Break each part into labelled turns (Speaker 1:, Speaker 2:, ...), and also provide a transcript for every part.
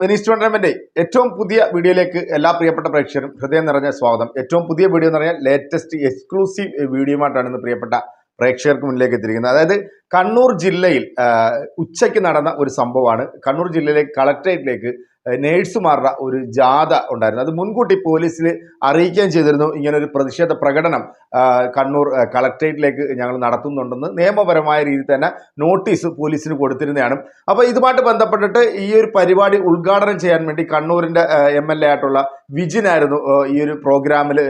Speaker 1: Venice tournament ഏറ്റവും പുതിയ വീഡിയോയിലേക്ക് എല്ലാ പ്രിയപ്പെട്ട പ്രേക്ഷകരും ഹൃദയം നിറഞ്ഞ സ്വാഗതം. ഏറ്റവും പുതിയ വീഡിയോ എന്ന് പറഞ്ഞാൽ ലേറ്റസ്റ്റ് എക്സ്ക്ലൂസീവ് വീഡിയോ ആയിട്ടാണ് ഇന്ന് പ്രിയപ്പെട്ട പ്രേക്ഷകർക്ക് മുന്നിലേക്ക് എത്തിയിരിക്കുന്നത്. അതായത് കണ്ണൂർ ജില്ലയിൽ ഉച്ചയ്ക്ക് നടന്ന ഒരു സംഭവമാണ്. കണ്ണൂർ ജില്ലയിലെ കളക്ട്രേറ്റിലേക്ക് നേഴ്സുമാരുടെ ഒരു ജാഥ ഉണ്ടായിരുന്നു. അത് മുൻകൂട്ടി പോലീസിൽ അറിയിക്കുകയും ചെയ്തിരുന്നു. ഇങ്ങനെ ഒരു പ്രതിഷേധ പ്രകടനം കണ്ണൂർ കളക്ട്രേറ്റിലേക്ക് ഞങ്ങൾ നടത്തുന്നുണ്ടെന്ന് നിയമപരമായ രീതിയിൽ തന്നെ നോട്ടീസ് പോലീസിന് കൊടുത്തിരുന്നതാണ്. അപ്പോൾ ഇതുമായിട്ട് ബന്ധപ്പെട്ടിട്ട് ഈ ഒരു പരിപാടി ഉദ്ഘാടനം ചെയ്യാൻ വേണ്ടി കണ്ണൂരിന്റെ എം എൽ എ ആയിട്ടുള്ള വിജിനായിരുന്നു ഈ ഒരു പ്രോഗ്രാമിൽ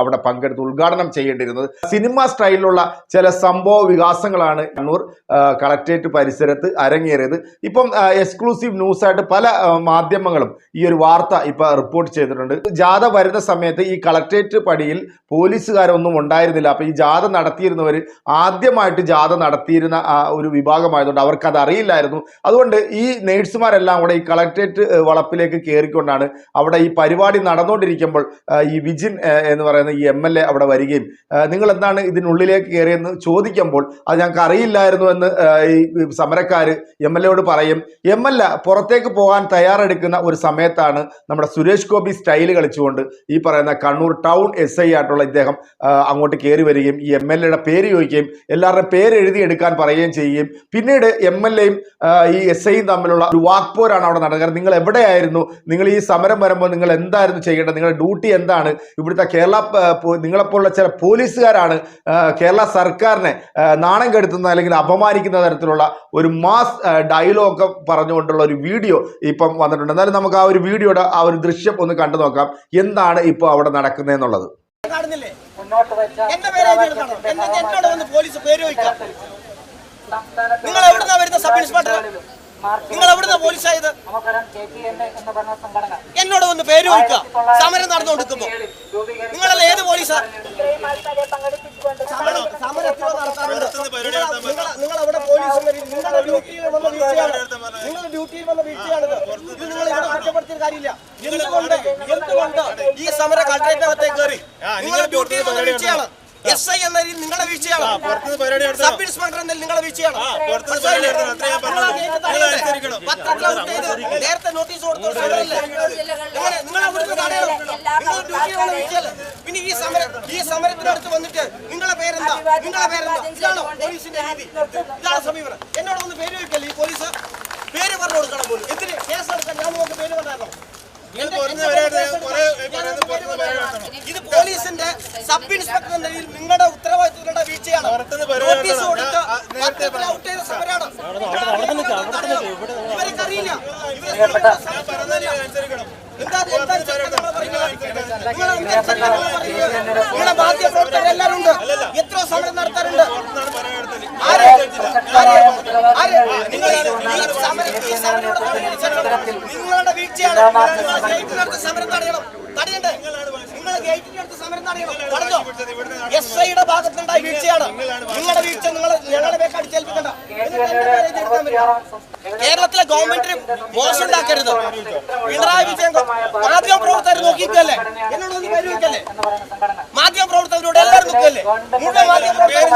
Speaker 1: അവിടെ പങ്കെടുത്ത് ഉദ്ഘാടനം ചെയ്യേണ്ടിയിരുന്നത്. സിനിമ സ്റ്റൈലിലുള്ള ചില സംഭവ വികാസങ്ങളാണ് കണ്ണൂർ ആ, കളക്ടറേറ്റ് പരിസരത്ത് അരങ്ങേറിയത്. ഇപ്പം എക്സ്ക്ലൂസീവ് ന്യൂസായിട്ട് പല മാധ്യമങ്ങളും ഈ ഒരു വാർത്ത ഇപ്പം റിപ്പോർട്ട് ചെയ്തിട്ടുണ്ട്. ജാഥ വരുന്ന സമയത്ത് ഈ കളക്ട്രേറ്റ് പടിയിൽ പോലീസുകാരൊന്നും ഉണ്ടായിരുന്നില്ല. അപ്പം ഈ ജാഥ നടത്തിയിരുന്നവർ ആദ്യമായിട്ട് ജാഥ നടത്തിയിരുന്ന ഒരു വിഭാഗമായതുകൊണ്ട് അവർക്ക് അത് അറിയില്ലായിരുന്നു. അതുകൊണ്ട് ഈ നേഴ്സുമാരെല്ലാം കൂടെ ഈ കളക്ട്രേറ്റ് വളപ്പിലേക്ക് കയറിക്കൊണ്ടാണ് അവിടെ ഈ പരിപാടി നടന്നുകൊണ്ടിരിക്കുമ്പോൾ ഈ വിജിൻ എന്ന് പറയുന്ന ഈ എം അവിടെ വരികയും നിങ്ങൾ എന്താണ് ഇതിനുള്ളിലേക്ക് കയറിയെന്ന് ചോദിക്കുമ്പോൾ അത് ഞങ്ങൾക്ക് അറിയില്ലായിരുന്നു എന്ന് ഈ സമരക്കാർ എം എൽ എയോട് പറയും. എം എൽ എ പുറത്തേക്ക് പോകാൻ തയ്യാറെടുക്കുന്ന ഒരു സമയത്താണ് നമ്മുടെ സുരേഷ് ഗോപി സ്റ്റൈൽ കളിച്ചുകൊണ്ട് ഈ പറയുന്ന കണ്ണൂർ ടൗൺ എസ് ഐ ആയിട്ടുള്ള ഇദ്ദേഹം അങ്ങോട്ട് കയറി വരികയും ഈ എം എൽ എയുടെ പേര് ചോദിക്കുകയും എല്ലാവരുടെ പേര് എഴുതി എടുക്കാൻ പറയുകയും ചെയ്യുകയും. പിന്നീട് എം എൽ എയും ഈ എസ് ഐയും തമ്മിലുള്ള ഒരു വാക്പോരാണ് അവിടെ നടക്കുന്നത് നിങ്ങൾ എവിടെയായിരുന്നു? നിങ്ങൾ ഈ സമരം വരുമ്പോൾ നിങ്ങൾ എന്തായിരുന്നു ചെയ്യേണ്ടത്? നിങ്ങളുടെ ഡ്യൂട്ടി എന്താണ്? ഇവിടുത്തെ കേരള നിങ്ങളെപ്പോലുള്ള ചില പോലീസുകാരാണ് കേരള സർക്കാരിനെ നാണം കെടുത്തുന്ന അല്ലെങ്കിൽ അപമാനിക്കുന്ന തരത്തിലുള്ള ഒരു മാസ് ഡയലോഗ് പറഞ്ഞുകൊണ്ടുള്ള ഒരു വീഡിയോ ഇപ്പം വന്നിട്ടുണ്ട്. എന്നാലും നമുക്ക് ആ ഒരു വീഡിയോയുടെ ആ ഒരു ദൃശ്യം ഒന്ന് കണ്ടു നോക്കാം. എന്താണ് ഇപ്പോൾ അവിടെ നടക്കുന്നത് എന്നുള്ളത്?
Speaker 2: കാണുന്നില്ലേ?
Speaker 3: മുന്നോട്ട് വെച്ച
Speaker 2: എന്റെ പേര് എഴുതി എന്നെ എന്നോട് വന്ന് പോലീസ് പേര് ചോദിക്കാം. നിങ്ങൾ എവിടുന്നാ വരുന്ന സബ് ഇൻസ്പെക്ടർ? നിങ്ങൾ എവിടുന്ന പോലീസ് ആയത്?
Speaker 3: നമുക്കറിയാം കെ ടി എൻ എ എന്ന് പറഞ്ഞ സംഘടന.
Speaker 2: എന്നോട് ഒന്ന് പേര് ചോദിക്കാം സമരം നടന്നുകൊടുക്കുമ്പോ നിങ്ങളല്ല ഏത് പോലീസാ സമരം സമരം എത്ര നടത്താറുണ്ട് നിങ്ങൾ- നിങ്ങൾ- നിങ്ങൾ അവിടെ പോലീസ് നിങ്ങളുടെ ഡ്യൂട്ടിയിൽ വന്ന വീഴ്ചയാണ് നിങ്ങളുടെ ഡ്യൂട്ടിയിൽ വന്ന വീഴ്ചയാണിത് ഇത് നിങ്ങൾ ഇവിടെ കുറ്റപ്പെടുത്തിയ കാര്യമില്ല എന്തുകൊണ്ട് എന്തുകൊണ്ട് ഈ സമര കളക്ടറേറ്റിനകത്തേക്ക് കയറി നിങ്ങളുടെ ഡ്യൂട്ടിയിൽ വന്ന വീഴ്ചയാണ്. എസ് ഐ എന്ന രീതിയിൽ നിങ്ങളുടെ വീഴ്ചയാണ്. സബ് ഇൻസ്പെക്ടർ എന്ന നിങ്ങളുടെ വീഴ്ചയാണ്. പത്രത്തിൽ ഔട്ട് ചെയ്ത് നേരത്തെ നോട്ടീസ് കൊടുത്തു? പിന്നെ ഈ സമരം ഈ സമരത്തിനടുത്ത് വന്നിട്ട് നിങ്ങളെ പേരെന്താ? നിങ്ങളെ പേരെന്താ? ഇതാണോ പോലീസിന്റെ രീതി? ഇതാണ് സമീപനം? എന്നോട് ഒന്ന് പേര് ചോദിക്കല്ലേ ഈ പോലീസ്? പേര് പറഞ്ഞു കൊടുക്കണം പോലും. എന്തിന് കേസ് എടുക്കാൻ ഞാൻ നോക്ക് പേര് കൊണ്ടായിരുന്നു ഇത് പോലീസിന്റെ സബ് ഇൻസ്പെക്ടർ എന്ന നിലയിൽ നിങ്ങളുടെ ഉത്തരവാദിത്തങ്ങളുടെ വീഴ്ചയാണ് നോട്ടീസ് കൊടുത്ത് ഔട്ട് ചെയ്ത സമരമാണ് ഇവർക്ക് അറിയില്ല ഇവരെ എന്താ എന്താ ചെറുക്കൻ പറയുന്നത്? നിങ്ങൾ എന്താ ചെറുക്കൻ പറയുന്നത്? നിങ്ങളുടെ മാധ്യമ പ്രവർത്തകരെല്ലാവരും ഉണ്ട് എത്ര സമരം നടത്താറുണ്ട് നിങ്ങളുടെ വീഴ്ചയാണ് സമരം തടയണം എസ് ഐയുടെ ഭാഗത്തുണ്ടായ വീഴ്ചയാണ് നിങ്ങളുടെ വീഴ്ച നിങ്ങൾ ഞങ്ങളുടെ പേക്ക് അടിച്ചേൽപ്പിക്കണ്ട? കേരളത്തിലെ ഗവൺമെന്റിന് മോശം ഉണ്ടാക്കരുത് പിണറായി വിജയൻ മാധ്യമ പ്രവർത്തകർ നോക്കിക്കല്ലേ എന്നോട് ഒന്ന് പേര്
Speaker 3: പറയുന്ന സംഘടന
Speaker 2: മാധ്യമ പ്രവർത്തകരോട് എല്ലാവരും നോക്കിയല്ലേ മുഴുവൻ മാധ്യമ പ്രവർത്തകർ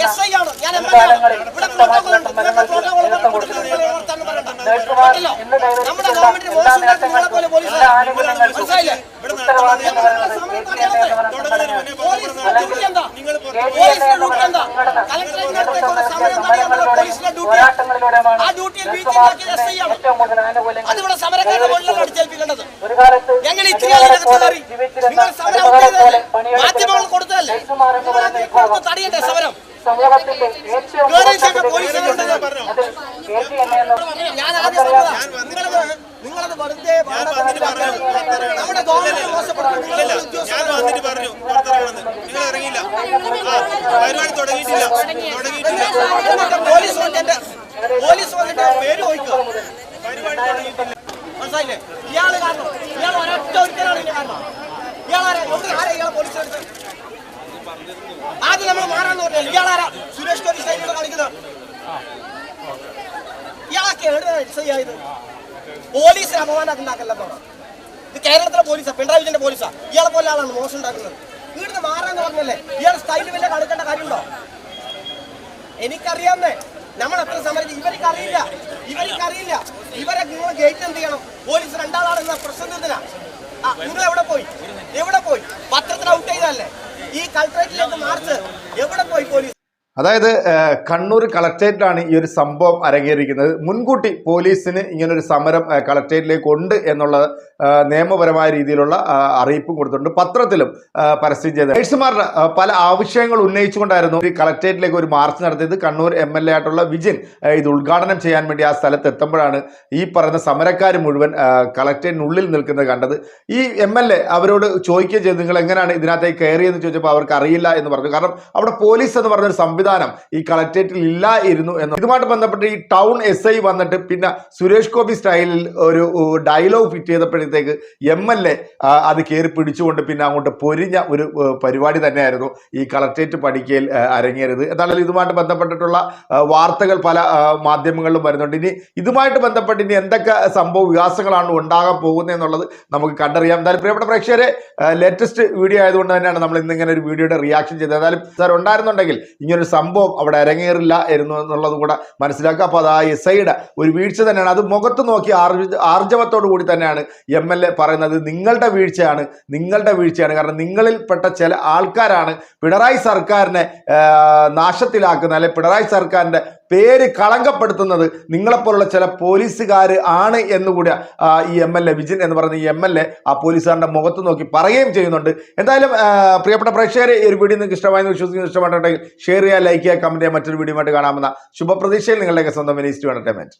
Speaker 2: എസ് ഐ ആണ് ഞാൻ ഇവിടെ പ്രോട്ടോകോൾ ഉണ്ട് നമ്മുടെ ഗവൺമെന്റിന് മോശം ഉണ്ടാക്കുന്ന നിങ്ങളെ പോലെ പോലീസ് മനസ്സിലായില്ലേ
Speaker 3: ഉത്തരവാദി എന്ന് പറയുന്നത്
Speaker 2: സമരം
Speaker 3: കെ ടി എൻ എ എന്ന് പറയുന്ന
Speaker 2: പോലീസിന്റെ ഡ്യൂട്ടി എന്താ പോലീസിന്റെ ഡ്യൂട്ടി എന്താ കളക്ടറേറ്റിനടുത്തേക്കുള്ള സമരം തടയാനുള്ള പോലീസിന്റെ ഡ്യൂട്ടി
Speaker 3: പോരാട്ടങ്ങളിലൂടെയാണ്
Speaker 2: ആ ഡ്യൂട്ടിയിൽ വീഴ്ച ഉണ്ടാക്കിയ എസ് ഐ ആണ്
Speaker 3: ഏറ്റവും
Speaker 2: അതിവിടെ സമരക്കാരുടെ മുകളിലാണ് അടിച്ചേൽപ്പിക്കേണ്ടത്.
Speaker 3: ഒരു കാലത്ത്
Speaker 2: ഞങ്ങൾ ഇത്രയും നിങ്ങൾ സമരം മാധ്യമങ്ങൾ കൊടുത്തതല്ലേ? സമരം
Speaker 3: ഏറ്റവും
Speaker 2: കേറി ചെന്ന് പോലീസിനെ കൊണ്ടുവന്ന്
Speaker 3: അതിൽ കെ ടി എൻ എ എന്ന്
Speaker 2: ഞാൻ ആദ്യം പറഞ്ഞതാ. നിങ്ങളത് നിങ്ങളത് വെറുതെ നമ്മുടെ ഗവൺമെന്റ് മോശപ്പെടുത്തും നിങ്ങളെ
Speaker 4: ഞാൻ വന്നിട്ട് പറഞ്ഞു പുറത്തിറങ്ങണമെന്ന് നിങ്ങൾ ഇറങ്ങിയില്ല ആ, പരിപാടി തുടങ്ങിയിട്ടില്ല തുടങ്ങിയിട്ടില്ല
Speaker 2: പോലീസ് വന്നിട്ട് പോലീസ് വന്നിട്ട് പേര് ചോദിക്കും മനസ്സിലായില്ലേ? ഇയാൾ കാരണം ഇയാൾ ഒരൊറ്റ ഒരുത്തനാണ് ഇതിന് കാരണം. ഇയാളാരാ ആരാ? ഇയാളെ പോലീസ് എടുത്ത്? ആദ്യം നമ്മൾ മാറാന്ന് പറഞ്ഞാൽ ഇയാളാരാ സുരേഷ് ഗോപി സൈഡിലൂടെ കളിക്കുന്നത്. ഇയാളൊക്കെ എവിടെ ആയത് പോലീസിന് അപമാനം ഉണ്ടാക്കല്ലെന്നാണ് ഇത് കേരളത്തിലെ പോലീസാ. പിണറായി വിജയന്റെ പോലീസാ. ഇയാളെ പോലെ ആളാണ് മോശം ഉണ്ടാക്കുന്നത്. ഇവിടുന്ന് മാറാന്ന് പറഞ്ഞല്ലേ? ഇയാൾ സ്റ്റൈലിൽ വല്ല കളിക്കേണ്ട കാര്യമുണ്ടോ? എനിക്കറിയാന്നേ നമ്മൾ എത്ര സമരം ഇവർക്ക് അറിയില്ല ഇവർക്ക് അറിയില്ല ഇവരെ നിങ്ങൾ ഗേറ്റ് എന്ത് ചെയ്യണം? പോലീസ് രണ്ടാളാണെന്ന പ്രശ്നം നിങ്ങൾ എവിടെ പോയി? എവിടെ പോയി? പത്രത്തിൽ ഔട്ട് ചെയ്തല്ലേ ഈ കളക്ടറേറ്റിലേക്ക് മാർച്ച്
Speaker 1: അതായത് കണ്ണൂർ കളക്ട്രേറ്റിലാണ് ഈ ഒരു സംഭവം അരങ്ങേറിയിരിക്കുന്നത്. മുൻകൂട്ടി പോലീസിന് ഇങ്ങനൊരു സമരം കളക്ട്രേറ്റിലേക്ക് ഉണ്ട് എന്നുള്ള നിയമപരമായ രീതിയിലുള്ള അറിയിപ്പും കൊടുത്തിട്ടുണ്ട്. പത്രത്തിലും പരസ്യം ചെയ്ത് നഴ്സുമാരുടെ പല ആവശ്യങ്ങൾ ഉന്നയിച്ചുകൊണ്ടായിരുന്നു ഈ കളക്ട്രേറ്റിലേക്ക് ഒരു മാർച്ച് നടത്തിയത്. കണ്ണൂർ എം എൽ എ ആയിട്ടുള്ള വിജിൻ ഇത് ഉദ്ഘാടനം ചെയ്യാൻ വേണ്ടി ആ സ്ഥലത്ത് എത്തുമ്പോഴാണ് ഈ പറയുന്ന സമരക്കാർ മുഴുവൻ കളക്ട്രേറ്റിനുള്ളിൽ നിൽക്കുന്നത് കണ്ടത്. ഈ എം എൽ എ അവരോട് ചോദിക്കുകയും ചെയ്തു നിങ്ങൾ എങ്ങനെയാണ് ഇതിനകത്തേക്ക് കയറിയെന്ന്? ചോദിച്ചപ്പോൾ അവർക്ക് അറിയില്ല എന്ന് പറഞ്ഞു. കാരണം അവിടെ പോലീസ് എന്ന് പറഞ്ഞൊരു സംവിധാനം ഈ കളക്ടറേറ്റിൽ ഇല്ലായിരുന്നു എന്ന്. ഇതുമായിട്ട് ബന്ധപ്പെട്ട് ഈ ടൗൺ എസ് ഐ വന്നിട്ട് പിന്നെ സുരേഷ് ഗോപി സ്റ്റൈലിൽ ഒരു ഡയലോഗ് ഫിറ്റ് ചെയ്തപ്പോഴത്തേക്ക് എം എൽ എ അത് കയറി പിടിച്ചുകൊണ്ട് പിന്നെ അങ്ങോട്ട് പൊരിഞ്ഞ ഒരു പരിപാടി തന്നെയായിരുന്നു ഈ കളക്ടറേറ്റ് പടിക്കയിൽ അരങ്ങേറിയത്. എന്തായാലും ഇതുമായിട്ട് ബന്ധപ്പെട്ടിട്ടുള്ള വാർത്തകൾ പല മാധ്യമങ്ങളിലും വരുന്നുണ്ട്. ഇനി ഇതുമായിട്ട് ബന്ധപ്പെട്ട് ഇനി എന്തൊക്കെ സംഭവ വികാസങ്ങളാണ് ഉണ്ടാകാൻ പോകുന്നത് എന്നുള്ളത് നമുക്ക് കണ്ടറിയാം. എന്തായാലും പ്രിയപ്പെട്ട പ്രേക്ഷകരെ ലേറ്റസ്റ്റ് വീഡിയോ ആയതുകൊണ്ട് തന്നെയാണ് നമ്മൾ ഇന്നിങ്ങനെ ഒരു വീഡിയോയുടെ റിയാക്ഷൻ ചെയ്തത്. ഏതായാലും സാർ ഉണ്ടായിരുന്നുണ്ടെങ്കിൽ ഇങ്ങനൊരു സംഭവം അവിടെ അരങ്ങേറില്ല എന്ന് എന്നുള്ളത് കൂടെ മനസ്സിലാക്കുക. അപ്പോൾ അത് ആ എസ് ഒരു വീഴ്ച തന്നെയാണ്. അത് മുഖത്ത് നോക്കി ആർജ ആർജവത്തോടു കൂടി തന്നെയാണ് എം എൽ എ പറയുന്നത്. നിങ്ങളുടെ വീഴ്ചയാണ് നിങ്ങളുടെ വീഴ്ചയാണ്. കാരണം നിങ്ങളിൽപ്പെട്ട ചില ആൾക്കാരാണ് പിണറായി സർക്കാരിനെ നാശത്തിലാക്കുന്ന അല്ലെ പിണറായി സർക്കാരിന്റെ പേര് കളങ്കപ്പെടുത്തുന്നത് നിങ്ങളെപ്പോലുള്ള ചില പോലീസുകാർ ആണ് എന്നുകൂടി ഈ എം എൽ എ വിജിൻ എന്ന് പറയുന്ന ഈ എം എൽ എ ആ പോലീസുകാരുടെ മുഖത്ത് നോക്കി പറയുകയും ചെയ്യുന്നുണ്ട്. എന്തായാലും പ്രിയപ്പെട്ട പ്രേക്ഷകരെ ഈ ഒരു വീഡിയോ നിങ്ങൾക്ക് ഇഷ്ടമായെന്ന് വിശ്വസിക്കുന്നു. ഇഷ്ടമായിട്ടുണ്ടെങ്കിൽ ഷെയർ ചെയ്യുക ലൈക്ക് ചെയ്യുക കമന്റ് ചെയ്യുക. മറ്റൊരു വീഡിയോ ആയിട്ട് കാണാമെന്ന ശുഭപ്രതീക്ഷയിൽ നിങ്ങളുടെയൊക്കെ സ്വന്തം മിനിസ്റ്റർ എന്റർടൈൻമെന്റ്.